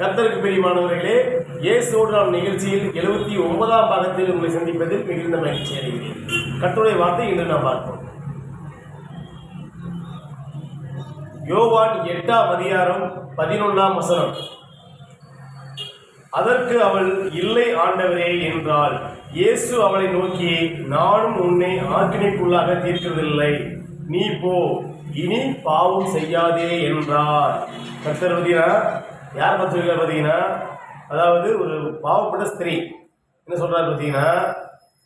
கத்தருக்கு பிரியமானவர்களே இயேசோடு நாம் நிகழ்ச்சியில் எழுபத்தி ஒன்பதாம் பாகத்தில் உங்களை சந்திப்பதில் மிகுந்த மகிழ்ச்சி அடைகிறேன். கத்தருடைய வார்த்தை இன்று நாம் பார்ப்போம். யோவான் எட்டாம் அதிகாரம் பதினொன்றாம் வசனம். அதற்கு அவள் இல்லை ஆண்டவரே என்றால் இயேசு அவளை நோக்கி நானும் உன்னை ஆக்கினைக்குள்ளாக தீர்க்கவில்லை நீ போ. இனி பாவம் செய்யாதே என்றார். கர்த்தர் யார் பார்த்துருக்கார் பார்த்தீங்கன்னா அதாவது ஒரு பாவப்பட்ட ஸ்திரீ. என்ன சொல்கிறார் பார்த்தீங்கன்னா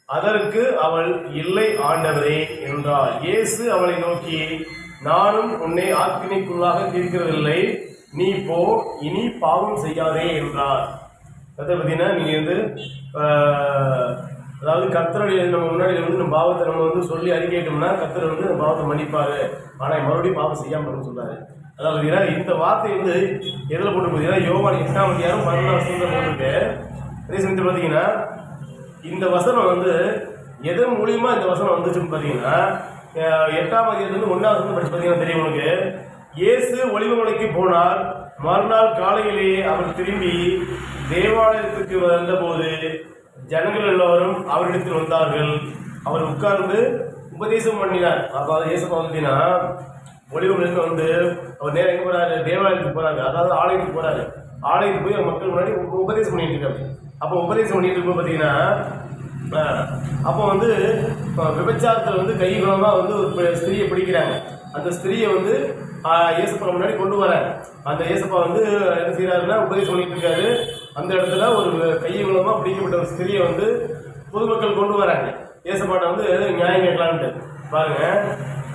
அதற்கு அவள் இல்லை ஆண்டவரே என்றாள் இயேசு அவளை நோக்கி நானும் உன்னை ஆக்கினைக்குள்ளாக தீர்க்கிறதில்லை நீ போ இனி பாவம் செய்யாதே என்றார். கத்தை பார்த்தீங்கன்னா நீங்கள் வந்து அதாவது கத்தருடைய நம்ம முன்னாடி வந்து நம்ம பாவத்தை நம்ம வந்து சொல்லி அறிக்கையிட்டோம்னா கத்தரை வந்து நம்ம பாவத்தை மன்னிப்பாரு. ஆனால் மறுபடியும் பாவம் செய்யாமல் சொன்னார் அதாவது பார்த்தீங்கன்னா இந்த வார்த்தை வந்து எதில் போட்டு பார்த்தீங்கன்னா யோவான் எட்டாம் அதிகாரம் பதினொன்றாம் வசனத்தில் போட்டிருக்கு. அதே சமயத்தில் பார்த்தீங்கன்னா இந்த வசனம் வந்து எதன் மூலியமா இந்த வசனம் வந்துச்சுன்னு பார்த்தீங்கன்னா எட்டாம் அதிகாரத்துலேருந்து ஒன்றாவது வசனம் படிச்சு பார்த்தீங்கன்னா தெரியும் உங்களுக்கு. இயேசு ஒளிவமலைக்கு போனார் மறுநாள் காலையிலேயே அவர் திரும்பி தேவாலயத்துக்கு வந்தபோது ஜனங்கள் எல்லோரும் அவரிடத்தில் வந்தார்கள். அவர் உட்கார்ந்து உபதேசம் பண்ணினார். அப்போ இயேசு பார்த்தீங்கன்னா வந்தீங்கன்னா வந்து அவர் நேரம் எங்கே போகிறாரு தேவாலயத்துக்கு போகிறாரு அதாவது ஆலயத்துக்கு போகிறாரு ஆலயத்துக்கு போய் மக்கள் முன்னாடி உபதேசம் பண்ணிட்டு இருக்காரு. அப்போ உபதேசம் பண்ணிட்டு இருக்கும் பார்த்தீங்கன்னா அப்போ வந்து விபச்சாரத்தில் வந்து கை குணமாக வந்து ஒரு ஸ்திரீயை ஸ்திரியை பிடிக்கிறாங்க. அந்த ஸ்திரியை வந்து ஆஹ், இயேசுப்பா முன்னாடி கொண்டு வராங்க. அந்த இயேசுப்பா வந்து என்ன செய்கிறாருன்னா உபதேசம் பண்ணிட்டு இருக்காரு. அந்த இடத்துல ஒரு கை குணமாக பிடிக்கப்பட்ட ஒரு ஸ்திரியை வந்து பொதுமக்கள் கொண்டு வராங்க. இயேசுப்பாட்ட வந்து நியாயம் கேட்கலான்ட்டு பாருங்க.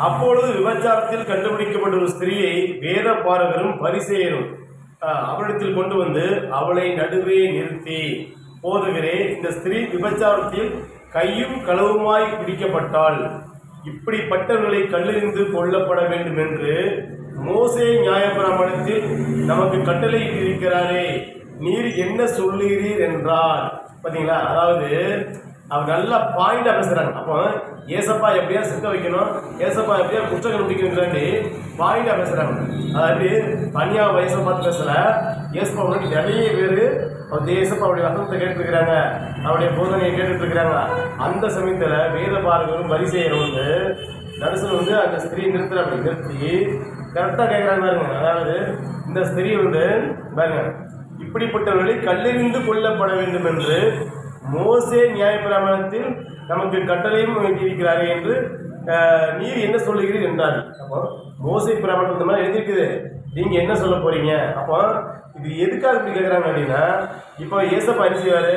அப்பொழுது விபச்சாரத்தில் கண்டுபிடிக்கப்பட்ட ஒரு ஸ்திரியை வேத பாரகரும் பரிசெயரும் அவரிடத்தில் கொண்டு வந்து அவளை நடுவே நிறுத்தி போதுகிறேன் இந்த ஸ்திரீ விபச்சாரத்தில் கையும் களவுமாய் பிடிக்கப்பட்டாள். இப்படிப்பட்டவர்களை கல்லெறிந்து கொல்லப்பட வேண்டும் என்று மோசே நியாயப்பிரமாணத்தில் நமக்கு கட்டளை நீர் என்ன சொல்லுகிறீர் என்றார். பார்த்தீங்களா அதாவது அவர் நல்லா பாயிண்டா பேசுறாங்க. அப்போ ஏசப்பா எப்படியா சிக்க வைக்கணும்? ஏசப்பா எப்படியா குற்றம் கண்டுபிடிக்கணும்னு பாயிண்டா பேசுறாங்க. அதாவது தனியா வயசை பார்த்து பேசல. ஏசப்பா முன்னாடி நிறைய பேர் அவர் ஏசப்பா அவருடைய வசனத்தை கேட்டுருக்கிறாங்க அவருடைய போதனையை கேட்டுட்டு இருக்கிறாங்க அந்த சமயத்துல வேத பாரகரும் செய்கிற வந்து நடுசில் வந்து அந்த ஸ்திரீ நிறுத்துற அப்படி நிறுத்தி கரெக்டாக கேட்குறாங்க பாருங்க. அதாவது இந்த ஸ்திரீ வந்து பாருங்க இப்படிப்பட்டவர்களை கல்லெறிந்து கொல்லப்பட வேண்டும் என்று மோசே நியாயப்பிரமாணத்தில் நமக்கு கட்டளையும் எழுதியிருக்கிறாரே என்று நீர் என்ன சொல்லுகிறீர் என்றார் அப்போ மோசை பிரமாணம் இந்த மாதிரி எழுதியிருக்குது. நீங்கள் என்ன சொல்ல போகிறீங்க அப்போ இது எதுக்காக இப்படி கேட்குறாங்க அப்படின்னா இப்போ ஏசப்பா என்ன செய்வார்?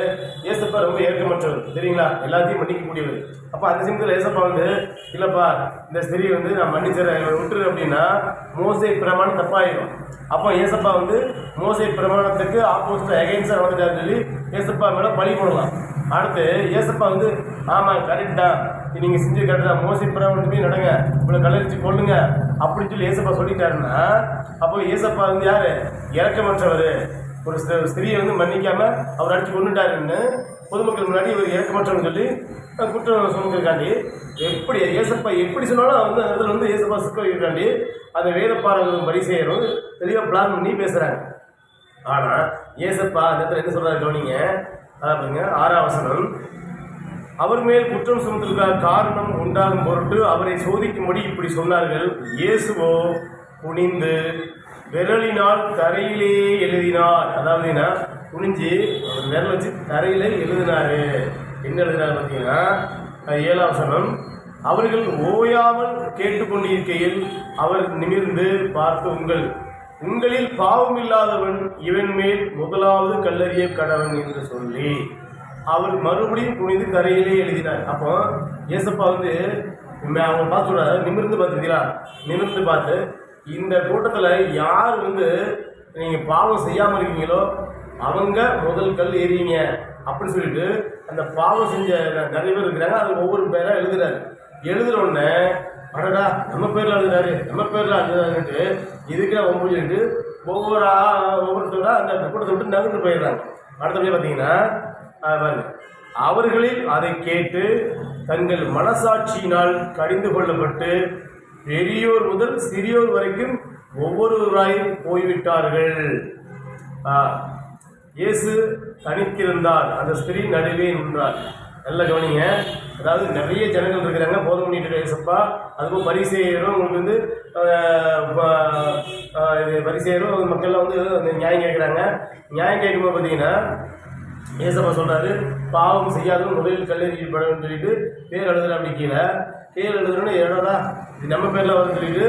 ஏசப்பா ரொம்ப ஏற்கமற்றவர் சரிங்களா எல்லாத்தையும் மன்னிக்கக்கூடியவர். அப்போ அந்த சமயத்தில் ஏசப்பா வந்து இல்லைப்பா இந்த ஸ்திரீ வந்து நான் மன்னிச்சிடறேன் இவரை விட்டுரு அப்படின்னா மோசை பிரமாணம் தப்பாயிடும் அப்போ ஏசப்பா வந்து மோசை பிரமாணத்துக்கு ஆப்போசிட் அகைன்ஸ்டாக நடந்துட்டாருன்னு சொல்லி ஏசப்பா மேலே பழி போடலாம். அடுத்து ஏசப்பா வந்து ஆமாம் கரெக்ட் தான். நீங்கள் செஞ்சு கட்டுறா மோசி மோசை நடங்க. உங்களை கலரிச்சு கொள்ளுங்க அப்படின்னு சொல்லி ஏசப்பா சொல்லிட்டாருன்னா அப்போ ஏசப்பா வந்து யாரு? இறக்கமற்றவர். ஒரு ஸ்திரியை வந்து மன்னிக்காம அவர் அடிச்சு கொண்டுட்டாருன்னு பொதுமக்கள் முன்னாடி இவர் இறக்கமற்றவன்னு சொல்லி குற்றம் சுமந்திருக்காண்டி. எப்படி ஏசப்பா எப்படி சொன்னாலும் வந்து அந்த இடத்துல வந்து ஏசப்பா சிக்க வைக்கிறாண்டி. அந்த வரி பரிசெயரும் தெளிவாக பிளான் பண்ணி பேசுகிறாங்க ஆனால் ஏசப்பா அந்த இடத்துல என்ன சொல்கிறாரு கவனிங்க. அதான் பாருங்க அவர் மேல் குற்றம் சுமத்திருக்க காரணம் உண்டாகும் பொருட்டு அவரை சோதிக்கும்படி இப்படி சொன்னார்கள். இயேசுவோ குனிந்து விரலினால் தரையிலே எழுதினார். அதாவது என்ன? குனிஞ்சு அவர் விரல் வச்சு தரையில எழுதினாரு. என்ன எழுதினார் பார்த்தீங்கன்னா? அஹ் ஏழாம் அவர்கள் ஓயாமல் கேட்டுக்கொண்டிருக்கையில் அவர் நிமிர்ந்து பார்த்து உங்கள் உங்களில் பாவம் இல்லாதவன் இவன் மேல் முதலாவது கல்லறிய கடவன் என்று சொல்லி அவர் மறுபடியும் குனிந்து கரையிலே எழுதினார். அப்போ ஏசப்பா வந்து அவங்க பார்த்து சொல்றாரு நிமிர்ந்து பார்த்துக்கலாம் நிமிர்ந்து பார்த்து இந்த கூட்டத்தில் யார் வந்து நீங்கள் பாவம் செய்யாமல் இருக்கீங்களோ அவங்க முதல் கல் எறியுங்க அப்படின்னு சொல்லிட்டு அந்த பாவம் செஞ்ச நிறைய பேர் இருக்கிறாங்க. அது ஒவ்வொரு பேராக எழுதுறாரு. எழுதுற உடனே அடடா நம்ம பேரில் எழுதுறாரு நம்ம பேரில் எழுதுறாருன்ட்டு இதுக்கு அவங்க சொல்லிட்டு ஒவ்வொரு ஒவ்வொருத்தோட அந்த கூட்டத்தை விட்டு நகர்ந்து போயிடுறாங்க. அடுத்தபடியே பார்த்தீங்கன்னா அவர்களில் அதை கேட்டு தங்கள் மனசாட்சியினால் கடிந்து கொள்ளப்பட்டு பெரியோர் முதல் சிறியோர் வரைக்கும் ஒவ்வொருவராயும் போய்விட்டார்கள். இயேசு தனித்திருந்தார். அந்த ஸ்திரீ நடுவே நின்றார் நல்ல கவனிங்க. அதாவது நிறைய ஜனங்கள் இருக்கிறாங்க. போதும் பண்ணிட்டு இருக்க அதுக்கும் அதுவும் பரிசெயரும் உங்களுக்கு வந்து இது பரிசெயரும் மக்கள்லாம் வந்து நியாயம் கேட்குறாங்க. நியாயம் கேட்கும்போது பார்த்தீங்கன்னா ஏசப்பா சொல்கிறாரு பாவம் செய்யாதவன் முதலில் கல்லெறி படம்னு சொல்லிட்டு பேர் எழுதுற அப்படி கீழே. பேர் எழுதுறோன்னு என்னடா இது நம்ம பேரில் வரும்னு சொல்லிட்டு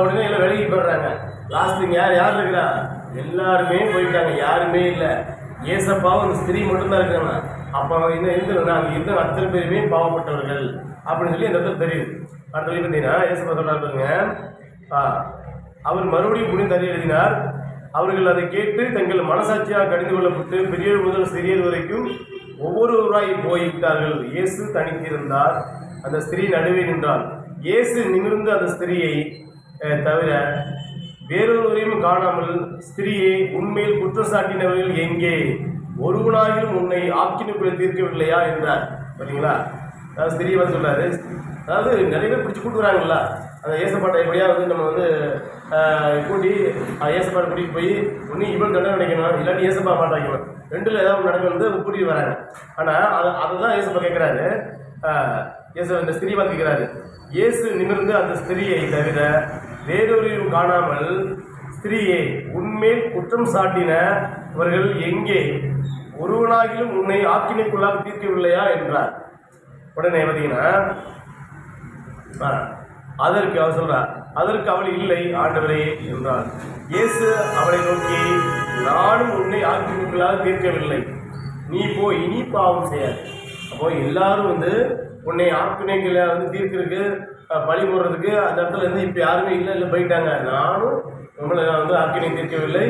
உடனே எல்லாம் விலகி போடுறாங்க லாஸ்ட்டுங்க யார் யார் இருக்கிறா? எல்லாருமே போயிட்டாங்க யாருமே இல்லை. ஏசப்பாவும் அந்த ஸ்திரீ மட்டும்தான் இருக்காங்க. அப்போ இன்னும் இருந்துருந்தா அங்கே இருந்த அத்தனை பேருமே பாவப்பட்டவர்கள் அப்படின்னு சொல்லி அந்த இடத்துல தெரியுது. அடுத்த சொல்லி பார்த்தீங்கன்னா ஏசப்பா சொல்கிறாருங்க ஆ, அவர் மறுபடியும் புனித அறி எழுதினார். அவர்கள் அதை கேட்டு தங்கள் மனசாட்சியாக கடிந்து கொள்ளப்பட்டு பெரியவர் முதல் சிறியர் வரைக்கும் ஒவ்வொருவராய் போய்விட்டார்கள். இயேசு தனித்திருந்தார். அந்த ஸ்திரீ நடுவே நின்றார் இயேசு நிமிர்ந்து அந்த ஸ்திரீயை தவிர வேறொருவரையும் காணாமல் ஸ்திரீயை உண்மையில் குற்றச்சாட்டினவர்கள் எங்கே? ஒருவனாகிலும் உன்னை ஆக்கினுக்குள்ள தீர்க்கவில்லையா? என்றார். பார்த்தீங்களா அதாவது ஸ்திரீ வந்து சொல்றாரு. அதாவது நிறைய பேர் பிடிச்சி கூட்டு அந்த ஏசப்பாட்டை எப்படியா வந்து நம்ம வந்து கூட்டி ஏசப்பாட்டை கூட்டிகிட்டு போய் ஒன்று இவன் தண்டனை நினைக்கணும் இல்லாட்டி ஏசப்பா மாட்டாக்கணும் ரெண்டில் ஏதாவது நடக்க வந்து கூட்டிகிட்டு வராங்க. ஆனால் அதை அதை தான் ஏசப்பா கேட்குறாரு ஏசு அந்த ஸ்திரீ பார்த்துக்கிறாரு இயேசு நிமிர்ந்து அந்த ஸ்திரீயை தவிர வேறொரு காணாமல் ஸ்திரீயை உன்மேல் குற்றம் சாட்டினவர்கள் எங்கே? ஒருவனாகிலும் உன்னை ஆக்கினைக்குள்ளாக தீர்க்கவில்லையா? என்றார். உடனே பார்த்தீங்கன்னா அதற்கு அவர் சொல்றார் அதற்கு அவள் இல்லை ஆண்டவரே என்றார். இயேசு அவளை நோக்கி நானும் உன்னை ஆக்கிரமிப்புகளாக தீர்க்கவில்லை. நீ போய் இனி பாவம் செய்யாது. அப்போ எல்லாரும் வந்து உன்னை ஆக்கினைகளை வந்து தீர்க்கிறதுக்கு பழி போடுறதுக்கு அந்த இடத்துல இருந்து இப்போ யாருமே இல்லை இல்லை போயிட்டாங்க. நானும் உங்களை நான் வந்து ஆக்கினை தீர்க்கவில்லை.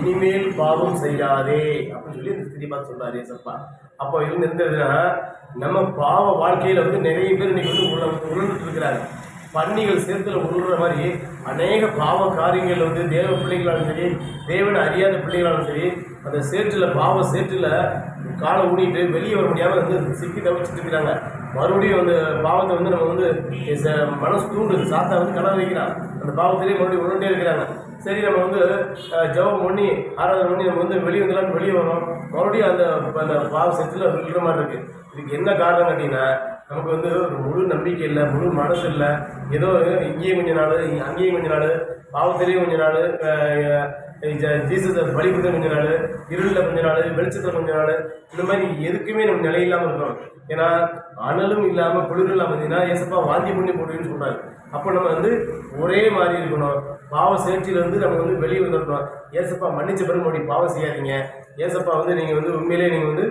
இனிமேல் பாவம் செய்யாதே. அப்படின்னு சொல்லி இந்த ஸ்திரீ பார்த்து சொல்றாரு ஏசப்பா அப்போ இருந்து இருந்ததுன்னா நம்ம பாவ வாழ்க்கையில் வந்து நிறைய பேர் இன்னைக்கு வந்து உள்ள உழந்துட்டு இருக்கிறாங்க. பன்னிகள் சேர்த்துல உருள்ற மாதிரி அநேக பாவ காரியங்கள் வந்து தேவ பிள்ளைகளாலும் சரி தேவனை அறியாத பிள்ளைகளாலும் சரி அந்த சேற்றில் பாவ சேற்றில் காலை ஊடிட்டு வெளியே வர முடியாமல் வந்து சிக்கி தவிச்சிட்டு இருக்கிறாங்க. மறுபடியும் அந்த பாவத்தை வந்து நம்ம வந்து ச- மனசு தூண்டுது. சாத்தா வந்து கடை வைக்கிறான். அந்த பாவத்திலே மறுபடியும் உருண்டே இருக்கிறாங்க. சரி நம்ம வந்து அஹ், ஜெபம் பண்ணி ஆராதனை பண்ணி நம்ம வந்து வெளியே வந்துடலாம்னு வெளியே வரோம். மறுபடியும் அந்த அந்த பாவ செத்தில் விழுற மாதிரி இருக்கு. இதுக்கு என்ன காரணம் கேட்டீங்கன்னா நமக்கு வந்து ஒரு முழு நம்பிக்கை இல்லை முழு மனசு இல்லை. ஏதோ இங்கேயும் கொஞ்ச நாள் அங்கேயும் கொஞ்ச நாள் பாவத்திலேயும் கொஞ்ச நாள் ஜீசஸ் வழிபட்டு கொஞ்ச நாள் இருளில் கொஞ்ச நாள் வெளிச்சத்தில் கொஞ்ச நாள் இந்த மாதிரி எதுக்குமே நம்ம நிலை இல்லாமல் இருக்கணும். ஏன்னா அனலும் இல்லாமல் குளிரும் இல்லாமல் பார்த்தீங்கன்னா ஏசப்பா வாந்தி பண்ணி போடுவேன்னு சொல்கிறாங்க அப்போ நம்ம வந்து ஒரே மாதிரி இருக்கணும். பாவ சேர்ச்சியிலேருந்து நம்ம வந்து வெளியே வந்துடணும் ஏசப்பா மன்னிச்ச பிறகு மறுபடியும் பாவம் செய்யாதீங்க. ஏசப்பா வந்து நீங்கள் வந்து உண்மையிலேயே நீங்கள் வந்து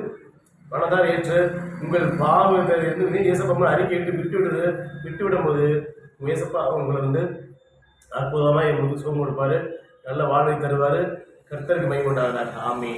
மனதார் ஏற்று உங்கள் பாவத்தை இருந்து ஏசப்பா அறிக்கையிட்டு விட்டு விடுறது விட்டு விடும்போது ஏசப்பா உங்களை வந்து அற்புதமாக எங்களுக்கு சுகம் கொடுப்பாரு. நல்ல வாழ்வை தருவார். கர்த்தருக்கு மை கொண்டாடுறார் ஆமே